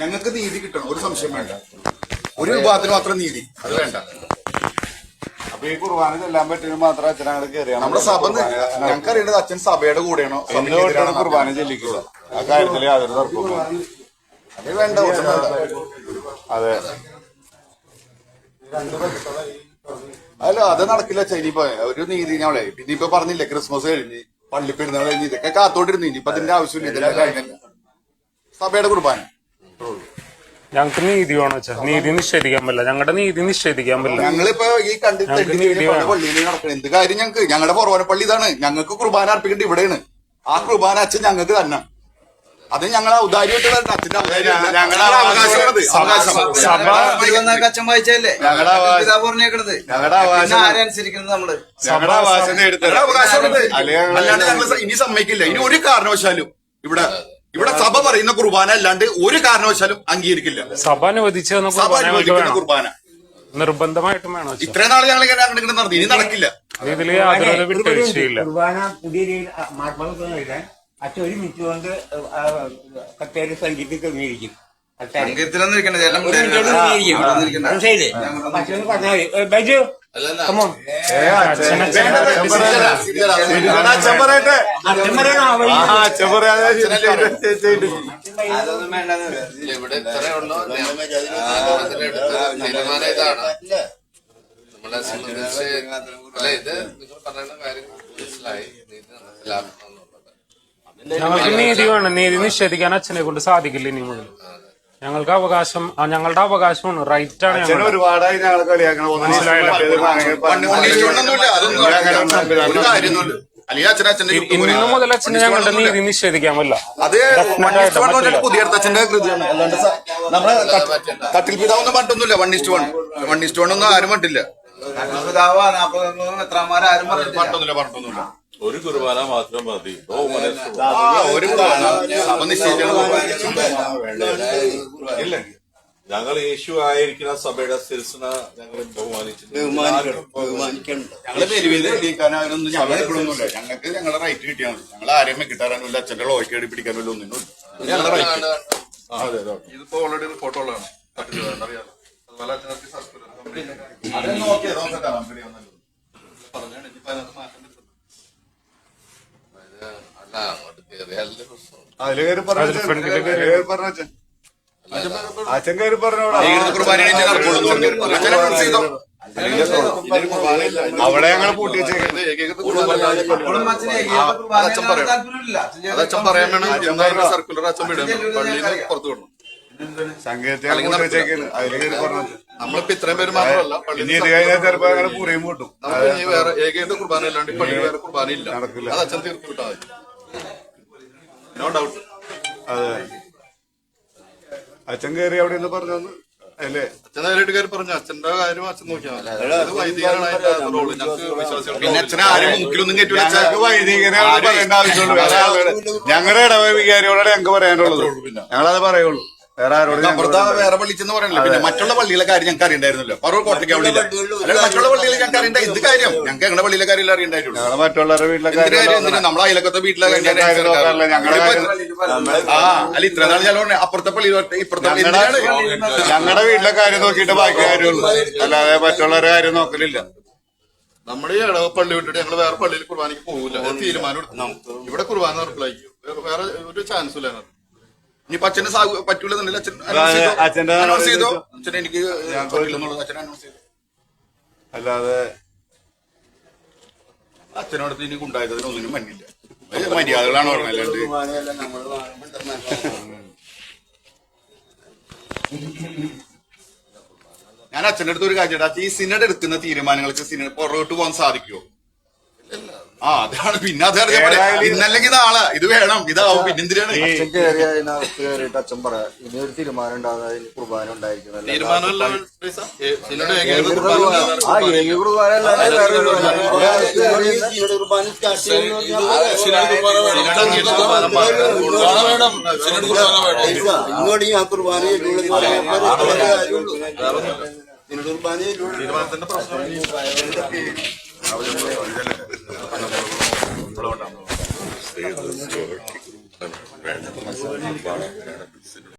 ഞങ്ങൾക്ക് നീതി നീതി കിട്ടണം. ഒരു സംശയം വേണ്ട. ഒരു വിഭാഗത്തിന് മാത്രം നീതി. അത് വേണ്ട. അപ്പൊ ഈ കുർബാന ചെല്ലാൻ പറ്റുന്ന മാത്രം അച്ഛൻ അങ്ങോട്ട് കയറിയാണ് നമ്മുടെ സഭ ഞങ്ങൾക്കറിയേണ്ടത് അച്ഛൻ സഭയുടെ കൂടെയാണോ. സഭയോട്ടാണ് കുർബാന ചെല്ലിക്കുള്ളൂ. ആ കാര്യത്തിൽ യാതൊരു തർക്കവും അത് വേണ്ട അതെ. അല്ല അത് നടക്കില്ല ചൈനി ഒരു നീതി ഞാൻ പിന്നെ ഇപ്പൊ പറഞ്ഞില്ലേ ക്രിസ്മസ് കഴിഞ്ഞ്. പള്ളി പെരുന്നാൾ കഴിഞ്ഞ് ഇതൊക്കെ കാത്തോണ്ടിരുന്നു. ഇനിയിപ്പൊ അതിന്റെ ആവശ്യമില്ല. ഇതെല്ലാം കഴിഞ്ഞല്ല. സഭയുടെ കുർബാന. ഞങ്ങൾക്ക് നീതി വേണം വെച്ചാ. നീതി നിഷേധിക്കാൻ പറ്റില്ല. ഞങ്ങളുടെ നീതി നിഷേധിക്കാൻ പറ്റില്ല. ഞങ്ങളിപ്പോ ഈ കണ്ടിട്ട് ഞങ്ങൾക്ക് നീതി വേണം. പള്ളിയിൽ നടക്കണം. എന്ത് കാര്യം ഞങ്ങൾക്ക്? ഞങ്ങളുടെ പള്ളി ഇതാണ്. ഞങ്ങൾക്ക് കുർബാന അർപ്പിക്കേണ്ടത് ഇവിടെയാണ്. ആ കുർബാന അച്ഛൻ ഞങ്ങൾക്ക് തന്നെ അത് ഞങ്ങൾ ഔദാര്യമായിട്ട് അച്ഛന്റെ. ഞങ്ങളുടെ ഇനി സമ്മതിക്കില്ല. ഇനി ഒരു കാരണവശാലും ഇവിടെ ഇവിടെ സഭ പറയുന്ന കുർബാന അല്ലാണ്ട് ഒരു കാരണവശാലും അംഗീകരിക്കില്ല. സഭ അനുവദിച്ച സഭ കുർബാന അനുവദിക്കുന്ന നിർബന്ധമായിട്ടും വേണം ഇത്രയും നാൾ ഞങ്ങൾ ഇങ്ങനെ നടന്നു. ഇനി നടക്കില്ല. ഇതിൽ യാതൊരു വിട്ടുവീഴ്ചയില്ല. കുർബാന പുതിയ രീതിയിൽ എഴുതാൻ അച്ഛൻ ഒരു മിനിറ്റ് കൊണ്ട് കത്തേരി സംഗീതത്തിൽ ക്രമീകരിക്കും കത്തേര്. സംഗീതത്തിലൊന്നും ഇരിക്കണ്ട ചേട്ടൻ ഒരു മിനിറ്റ് കൊണ്ട് ക്രമീകരിക്കും. നിൽക്കണ്ട. മനസ്സിലായില്ലേ? അച്ഛൻ പറഞ്ഞാൽ ബൈജു അതൊന്നും വേണ്ടെന്ന് ഇവിടെ ഇത്രയേ ഉള്ളൂ തീരുമാനം ഇതാണ് നമ്മളെ സംബന്ധിച്ച് അല്ല ഇത് നിങ്ങൾ പറയുന്ന കാര്യം മനസ്സിലായി നീതി നടപ്പിലാക്കണം ഞങ്ങൾക്ക് നീതി വേണം. നീതി നിഷേധിക്കാൻ അച്ഛനെ കൊണ്ട് സാധിക്കില്ല ഇനി മുതൽ. ഞങ്ങൾക്ക് അവകാശം ആ, ഞങ്ങളുടെ അവകാശമാണ്. റൈറ്റ് ആണ് ഒരുപാടായി ഞങ്ങൾ കളിയാക്കണം മനസ്സിലായില്ല. ഒന്നിഷ്ടമൊന്നുമില്ല അതൊന്നും ഒരു കാര്യമൊന്നുമില്ല അല്ലെങ്കിൽ അച്ഛൻ അച്ഛന്റെ യുക്തി ഇന്ന്. മുതൽ അച്ഛനെ ഞങ്ങളുടെ നീതി നിഷേധിക്കാൻ പറ്റില്ല. അത് വണ്ണിസ്റ്റ് വൺ പറഞ്ഞിട്ട് പുതിയ കൃതിയാണ്. അല്ലാണ്ട് സ- തട്ടിൽ പറഞ്ഞിട്ടൊന്നുമില്ല വണ്ണിസ്റ്റ് വൺ വൺ. ഒന്നും ആരും പറഞ്ഞിട്ടില്ല പിതാവ് നാപ്പത് നൂറ് എത്രാമാരും പറഞ്ഞിട്ടില്ല പറഞ്ഞിട്ടൊന്നുമില്ല പറഞ്ഞിട്ടൊന്നുമില്ല ഒരു കുർബാന മാത്രം മതി. ഒരു ഇല്ല. ഞങ്ങൾ യേശു ആയിരിക്കുന്ന സഭയുടെ ശിരസിനെ ഞങ്ങൾ ബഹുമാനിച്ചിട്ടുണ്ട്. ഞങ്ങൾക്ക് ഞങ്ങളുടെ റൈറ്റ് കിട്ടിയാൽ മതി ഞങ്ങൾ ആരെയും കിട്ടാനൊന്നുമില്ല അച്ഛന്റെ ലോയ്ക്ക് അടി പിടിക്കാനില്ല ഒന്നിനും ഞങ്ങളുടെ റൈറ്റ് അതെ അതെ. ഇതിപ്പോ ഓൾറെഡി റിപ്പോർട്ടുള്ളതാണ് അറിയാലോ അതുപോലെ അച്ഛനൊക്കെ സർക്കുലർ അത് നോക്കിയേ നോക്കട്ടെ നമുക്കറിയാവുന്നല്ലോ പറഞ്ഞാണ് ഇനിയിപ്പോ അതിനകത്ത് മാറ്റം വരുത്തുന്നത് അല്ല അങ്ങോട്ട് കയറിയാലേ പ്രശ്നം അതിൽ കയറി പറഞ്ഞു അതിൽ ഫ്രണ്ടിൽ അതിൽ കയറി പറഞ്ഞു അച്ഛൻ അച്ഛൻ കയറി പറഞ്ഞോടാ ഏത് കുർബാനയാണ് ഇനി നടക്കുള്ളൂ എന്ന് പറഞ്ഞു. അച്ഛനെ announce ചെയ്തോ. അവിടെ ഞങ്ങൾ പൂട്ടി വെച്ചേക്കുന്നത് ഏകീകൃത കുർബാന ഇപ്പോഴും അച്ഛന് ഏകീകൃത കുർബാന അച്ഛൻ പറയണം. താല്പര്യമില്ല. അച്ഛൻ അത് അച്ഛൻ പറയാൻ വേണം എന്തായാലും സർക്കുലർ അച്ഛൻ വിടും പള്ളിയിൽ നിന്ന് പുറത്തു വിടണം. ഞങ്ങൾ. നമ്മളിപ്പോ ഇത്രയും പേര് മാത്രമല്ല ഞങ്ങൾ നമുക്ക് വേറെ കുർബാന അല്ലാണ്ട് പള്ളിയിൽ വേറെ കുർബാന ഇല്ല. നടക്കില്ല. അത് അച്ഛൻ തീർത്ത് വിട്ടാൽ മതി. നോ ഡൗട്ട് അതെ. അച്ഛൻ കയറി അവിടെ നിന്ന് പറഞ്ഞു അല്ലേ? അച്ഛൻ നേരിട്ട് കയറി പറഞ്ഞു. അച്ഛന്റെ കാര്യം അച്ഛൻ നോക്കിയാൽ വൈദികനാണ് പിന്നെ അച്ഛനെ ആരും മുക്കിലൊന്നും ഞങ്ങൾക്ക് പറയേണ്ട ആവശ്യമുള്ളൂ ഞങ്ങളുടെ ഇടവ വികാരിയോടെ ഞങ്ങൾക്ക് പറയാനുള്ളത്. ഞങ്ങളത് പറയുള്ളൂ. വേറെ ആരോട് അപ്പുറത്ത് വേറെ പള്ളി ചെന്ന് പറയണല്ലോ പിന്നെ മറ്റുള്ള പള്ളിയിലെ കാര്യം ഞങ്ങൾക്ക് അറിയണ്ടായിരുന്നല്ലോ. പറവൂർ കോട്ടയ്ക്ക് അവിടെ ഇല്ല മറ്റുള്ള പള്ളിയിൽ ഞങ്ങൾക്ക് അറിയണ്ട. ഇത് കാര്യം? ഞങ്ങൾക്ക് ഞങ്ങളുടെ പള്ളിയിലെ കാര്യം അറിയണ്ടായിട്ടുള്ളൂ? ഞങ്ങളെ മറ്റുള്ളവരുടെ വീട്ടിലെ എന്തിന്റെ കാര്യം? എന്തിനാ? നമ്മളെ അയലക്കത്തെ വീട്ടിലെ കാര്യം കാര്യം നോക്കാറില്ല. ഞങ്ങളുടെ കാര്യം- ആ അല്ല ഇത്ര നാൾ ഞാൻ പറഞ്ഞു അപ്പുറത്തെ പള്ളി ഇപ്പുറത്തെ പള്ളി എന്തിനാണ്? ഞങ്ങളുടെ വീട്ടിലെ കാര്യം നോക്കിയിട്ട് ബാക്കി കാര്യമുള്ളൂ. അല്ലാതെ മറ്റുള്ളവരുടെ കാര്യം നോക്കലില്ല. നമ്മുടെ ഈ ഇടവ പള്ളി വിട്ടിട്ട് ഞങ്ങൾ വേറെ പള്ളിയിൽ കുർബാനയ്ക്ക് പോകില്ല തീരുമാനം എടുത്തു ഇവിടെ കുർബാന നടപ്പിലാക്കി. വേറെ- വേറെ ഒരു ചാൻസ് ഇല്ല അതിനകത്ത്. ഇനി അച്ഛന് സാ- പറ്റൂലെന്നുണ്ടെങ്കിൽ അച്ഛൻ announce ചെയ്തോ. അച്ഛന്റെ announce ചെയ്തോ. അച്ഛൻ എനിക്ക് പറ്റില്ലെന്നുള്ളത് അച്ഛൻ അനൗൺസ് ചെയ്തോ അല്ലാതെ അച്ഛനോടത്ത് ഇനി ഉണ്ടായതിന് ഒന്നിനും മഞ്ഞില്ല അത് മര്യാദകളാണ് പറഞ്ഞത് അല്ലാണ്ട് ഞാൻ അച്ഛന്റെ അടുത്ത് ഒരു കാര്യം അച്ഛൻ ഈ സിനഡ് എടുക്കുന്ന തീരുമാനങ്ങൾക്ക് സിനഡ് പുറകോട്ട് പോകാൻ സാധിക്കുമോ ആ അതാണ് പിന്നെ അത് അറിയാൻ പറയാം ഇന്നല്ലെങ്കിൽ നാളെ ഇത് വേണം. ഇതാവും. പിന്നെന്തിനാണ്? അച്ഛൻ കയറി അതിനകത്ത് കയറിയിട്ട് അച്ഛൻ പറയാം ഇനി ഒരു തീരുമാനം ഉണ്ടാകുന്ന അതിന് കുർബാന ഉണ്ടായിരിക്കുന്നത് തീരുമാനമല്ല. ഏ, ഏകീകൃത കുർബാന ആ ഏക കുർബാന അല്ലാതെ വേറെ ഒരു കുർബാന. ഇവിടെ അകത്ത് കയറി സിനഡ് അംഗീകൃത കുർബാന പാടില്ല. ഇങ്ങോട്ട് ഈ ആ കുർബാന ചെല്ലുള്ളൂ എന്ന് പറയുമ്പോൾ ഒരു കാര്യമുള്ളൂ. ഇതിനോട് കുർബാന ചെല്ലുള്ളൂ. തീരുമാനത്തിന്റെ പ്രശ്നം ചെയ്ത് വേണം വേണം